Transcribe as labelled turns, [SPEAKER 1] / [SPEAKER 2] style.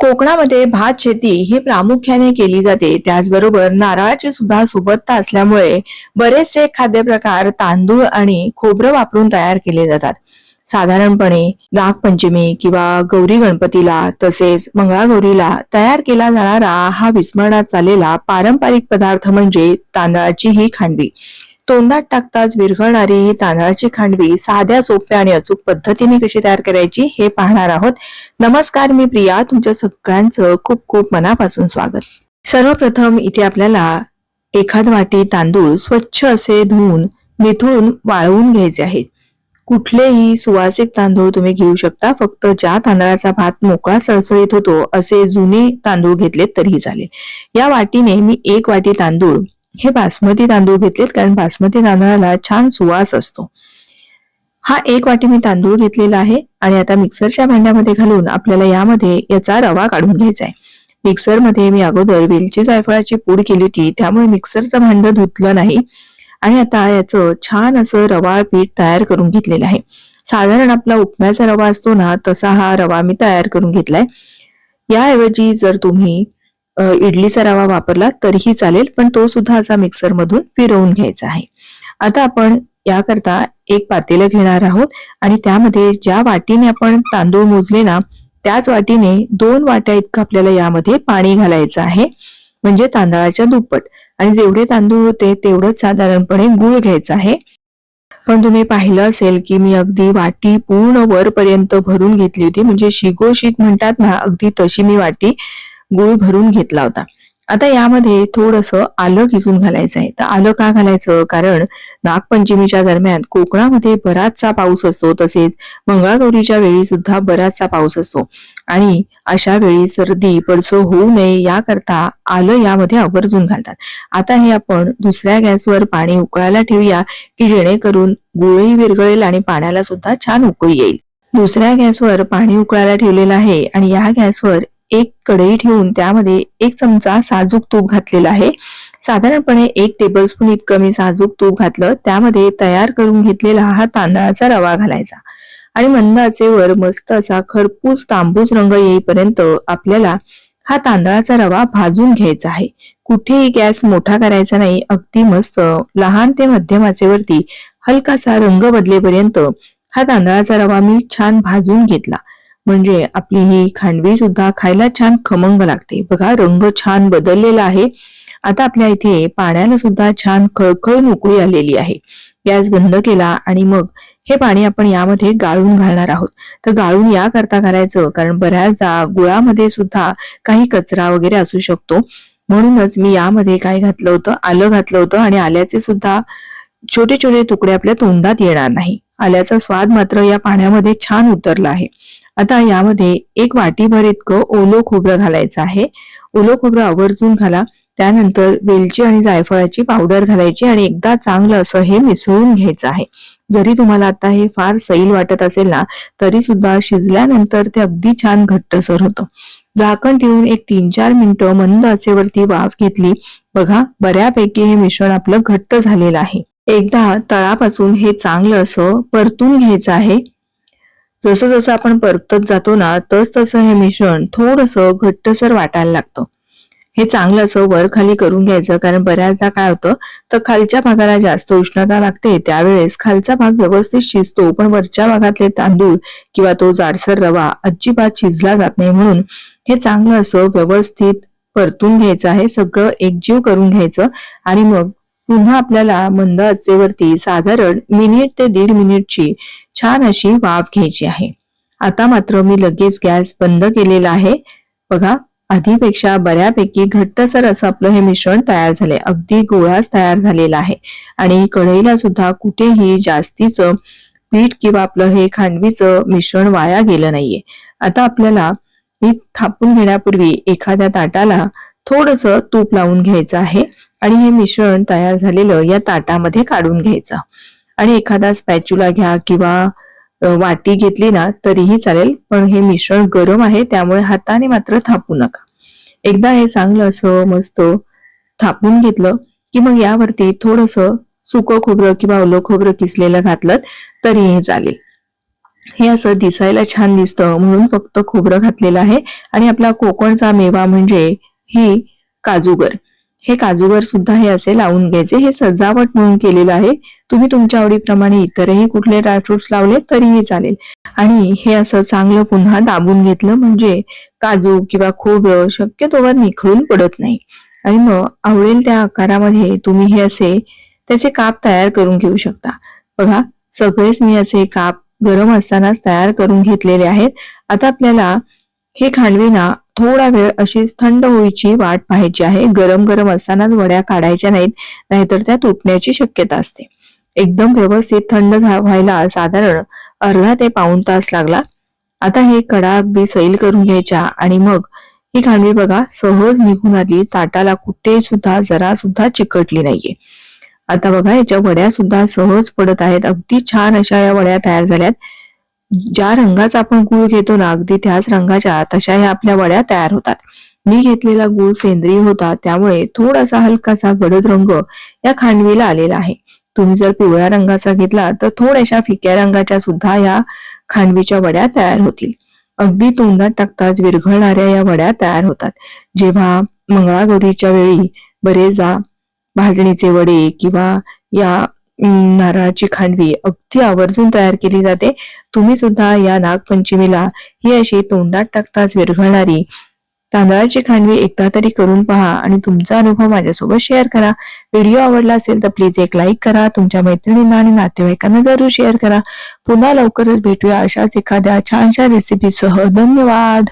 [SPEAKER 1] कोकणामध्ये भात शेती ही प्रामुख्याने केली जाते. त्याचबरोबर नारळाची सुद्धा सुबत्ता असल्यामुळे बरेचसे खाद्यप्रकार तांदूळ आणि खोबरं वापरून तयार केले जातात. साधारणपणे नागपंचमी किंवा गौरी गणपतीला तसेच मंगळागौरीला तयार केला जाणारा हा विस्मरणात चाललेला पारंपरिक पदार्थ म्हणजे तांदळाची ही खांडवी. तोंडात टाकताच विरघळणारी ही तांदळाची खांडवी साध्या सोप्या आणि अचूक पद्धतीने कशी तयार करायची हे पाहणार आहोत. नमस्कार मी प्रिया तुमच्या सगळ्यांचं खूप खूप मनापासून स्वागत. सर्वप्रथम इथे आपल्याला एखाद वाटी तांदूळ स्वच्छ असे धुवून निथळून वाळवून घ्यायचे आहेत. कुठलेही सुवासिक तांदूळ तुम्ही घेऊ शकता फक्त ज्या तांदळाचा भात मोकळा सळसळीत होतो असे जुने तांदूळ घेतले तरीही चालेल. या वाटीने मी एक वाटी तांदूळ हे बासमती तांदूळ घेतलेत कारण बासमती तांदळाला छान सुवास असतो. हा एक वाटी मी तांदूळ घेतलेला आहे आणि आता मिक्सरच्या भांड्यामध्ये घालून आपल्याला यामध्ये याचा रवा काढून घ्यायचा आहे. मिक्सरमध्ये मी अगोदर वेलची जायफळाची पूड केली होती त्यामुळे मिक्सरचं भांड धुतलं नाही. आणि आता याचं छान असं रवाळ पीठ तयार करून घेतलेलं आहे. साधारण आपला उपम्याचा रवा असतो ना तसा हा रवा मी तयार करून घेतलाय. याऐवजी जर तुम्ही इडलीचा रवा वापरला तरीही चालेल पण तो सुद्धा असा मिक्सर मधून फिरवून घ्यायचा आहे. आता आपण याकरता एक पातेलं घेणार आहोत आणि त्यामध्ये ज्या वाटीने आपण तांदूळ मोजले ना त्याच वाटीने दोन वाट्या इतकं आपल्याला यामध्ये पाणी घालायचं आहे. म्हणजे तांदळाच्या दुप्पट. आणि जेवढे तांदूळ होते तेवढंच साधारणपणे गुळ घ्यायचं आहे. पण तुम्ही पाहिलं असेल की मी अगदी वाटी पूर्ण वरपर्यंत भरून घेतली होती. म्हणजे शिगोशीत म्हणतात ना अगदी तशी मी वाटी गुळ भरून घेतला होता. आता यामध्ये थोडंसं आलं किसून घालायचं आहे. तर आलं का घालायचं? कारण नागपंचमीच्या दरम्यान कोकणामध्ये बराचसा पाऊस असतो. तसेच मंगळागौरीच्या वेळी सुद्धा बराचसा पाऊस असतो. आणि अशा वेळी सर्दी पडसो होऊ नये याकरता आलं यामध्ये आवर्जून घालतात. आता हे आपण दुसऱ्या गॅसवर पाणी उकळायला ठेवूया की जेणेकरून गुळही विरघळेल आणि पाण्याला सुद्धा छान उकळी येईल. दुसऱ्या गॅसवर पाणी उकळायला ठेवलेलं आहे आणि या गॅसवर एक कढई ठेवून त्यामध्ये एक चमचा साजूक तूप घातलेला आहे. साधारणपणे एक टेबलस्पून इतकं मी साजूक तूप घातलं. त्यामध्ये तयार करून घेतलेला हा तांदळाचा रवा घालायचा. आणि मंद आचेवर मस्त असा खरपूस तांबूस रंग येईपर्यंत आपल्याला हा तांदळाचा रवा भाजून घ्यायचा आहे. कुठेही गॅस मोठा करायचा नाही. अगदी मस्त लहान ते मध्यम आचेवरती हलकासा रंग बदलेपर्यंत हा तांदळाचा रवा मी छान भाजून घेतला. म्हणजे आपली ही खांडवी सुद्धा खायला छान खमंग लागते. बघा रंग छान बदललेला आहे. आता आपल्या इथे पाण्याला सुद्धा छान खळखळून उकळी आलेली आहे. गॅस बंद केला आणि मग हे पाणी आपण यामध्ये गाळून घालणार आहोत. तर गाळून या करता करायचं कारण बऱ्याचदा गुळामध्ये सुद्धा काही कचरा वगैरे असू शकतो. म्हणूनच मी यामध्ये काय घातलं होतं? आलं घातलं होतं आणि आल्याचे सुद्धा छोटे छोटे तुकडे आपल्या तोंडात येणार नाही. आल्याचा स्वाद मात्र या पाण्यामध्ये छान उतरला आहे. आता यामध्ये एक वाटीभर इतकं ओलो खोबरं घालायचं आहे. ओलो खोबरं आवर्जून घाला. त्यानंतर वेलची आणि जायफळाची पावडर घालायची आणि एकदा चांगलं असं हे मिसळून घ्यायचं आहे. जरी तुम्हाला आता हे फार सैल वाटत असेल ना तरी सुद्धा शिजल्यानंतर ते अगदी छान घट्टसर होतं. झाकण ठेवून एक तीन चार मिनिटं मंद आचेवरती वाफ घेतली. बघा बऱ्यापैकी हे मिश्रण आपलं घट्ट झालेलं आहे. एकदा तळापासून हे चांगलं असं परतून घ्यायचं आहे. जसं जसं आपण परतत जातो ना तस तसं हे मिश्रण थोडंसं घट्टसर वाटायला लागतं. हे चांगलं असं वर खाली करून घ्यायचं कारण बऱ्याचदा काय होतं तर खालच्या भागाला जास्त उष्णता लागते त्यावेळेस खालचा भाग व्यवस्थित शिजतो पण वरच्या भागातले तांदूळ किंवा तो जाडसर रवा अजिबात शिजला जात नाही. म्हणून हे चांगलं असं व्यवस्थित परतून घ्यायचं आहे सगळं एकजीव करून घ्यायचं आणि मग पुन्हा आपल्याला मंद आचेवरती साधारण मिनिट ते दीड मिनिटची छान अशी वाफ घ्यायची आहे. आता मात्र मी लगेच गॅस बंद केलेला आहे. बघा आधीपेक्षा बऱ्यापैकी घट्टसर असं आपलं हे मिश्रण तयार झाले अगदी गोळाच तयार झालेला आहे. आणि कढईला सुद्धा कुठेही जास्तीचं पीठ किंवा आपलं हे खांडवीचं मिश्रण वाया गेलं नाहीये. आता आपल्याला ही थापून घेण्यापूर्वी एखाद्या ताटाला थोडस तूप लावून घ्यायचं आहे. आणि हे मिश्रण तयार झालेलं या ताटामध्ये काढून घ्यायचं. आणि एखादा स्पॅच्युला घ्या किंवा वाटी घेतली ना तरीही चालेल पण हे मिश्रण गरम आहे त्यामुळे हाताने मात्र थापू नका. एकदा हे चांगलं असं मस्त थापून घेतलं की मग यावरती थोडस सुकं खोबरं किंवा ओलं खोबरं किसलेलं घातलं तरीही चालेल. हे असं दिसायला छान दिसतं म्हणून फक्त खोबरं घातलेलं आहे. आणि आपला कोकणचा मेवा म्हणजे ही काजूगर. हे काजूगर सुद्धा हे असे लावून घ्यायचे. हे सजावट म्हणून केलेलं आहे. तुम्ही तुमच्या आवडीप्रमाणे इतरही कुठले ड्रायफ्रुट्स लावले तरीही चालेल. आणि हे असं चांगलं पुन्हा दाबून घेतलं म्हणजे काजू किंवा खोबरं शक्यतोवर निखळून पडत नाही. आणि मग आवडेल त्या आकारामध्ये तुम्ही हे असे त्याचे काप तयार करून घेऊ शकता. बघा सगळेच मी असे काप गरम असतानाच तयार करून घेतलेले आहेत. आता आपल्याला हे खांडवीना थोडा वेळ अशी थंड होईची वाट पाहायची आहे. गरम गरम असतानाच वड्या काढायच्या नाहीत नाहीतर त्या तुटण्याची शक्यता असते. एकदम व्यवस्थित थंड व्हायला साधारण अर्धा ते पाऊण तास लागला. आता हे कडा अगदी सैल करून घ्यायच्या आणि मग ही खांडवी बघा सहज निघून आली. ताटाला कुठे सुद्धा जरा सुद्धा चिकटली नाहीये. आता बघा याच्या वड्या सुद्धा सहज पडत आहेत. अगदी छान अशा या वड्या तयार झाल्यात. ज्या रंगाचा आपण गुळ घेतो ना अगदी त्याच रंगाच्या तशा ह्या आपल्या वड्या तयार होतात. मी घेतलेला गुळ सेंद्रिय होता त्यामुळे थोडासा हलकासा गडद रंग या खांडवीला आलेला आहे. तुम्ही जर पिवळ्या रंगाचा घेतला तर थोड्याशा फिक्या रंगाच्या सुद्धा या खांडवीच्या वड्या तयार होतील. अगदी तोंडात टाकताच विरघळणाऱ्या या वड्या तयार होतात. जेव्हा मंगळागौरीच्या वेळी बरेचदा भाजणीचे वडे किंवा या नारळाची खांडवी. अगदी आवर्जून तयार केली जाते. तुम्ही सुद्धा या नागपंचमीला ही अशी तोंडात टाकताच विरघळणारी. तांदळाची खांडवी एकदा तरी करून पहा आणि तुमचा अनुभव माझ्यासोबत शेअर करा. व्हिडिओ आवडला असेल तर प्लीज एक लाईक करा. तुमच्या मैत्रिणींना आणि नातेवाईकांना जरूर शेअर करा. पुन्हा लवकरच भेटूया अशाच एखाद्या छानशा रेसिपीसह धन्यवाद!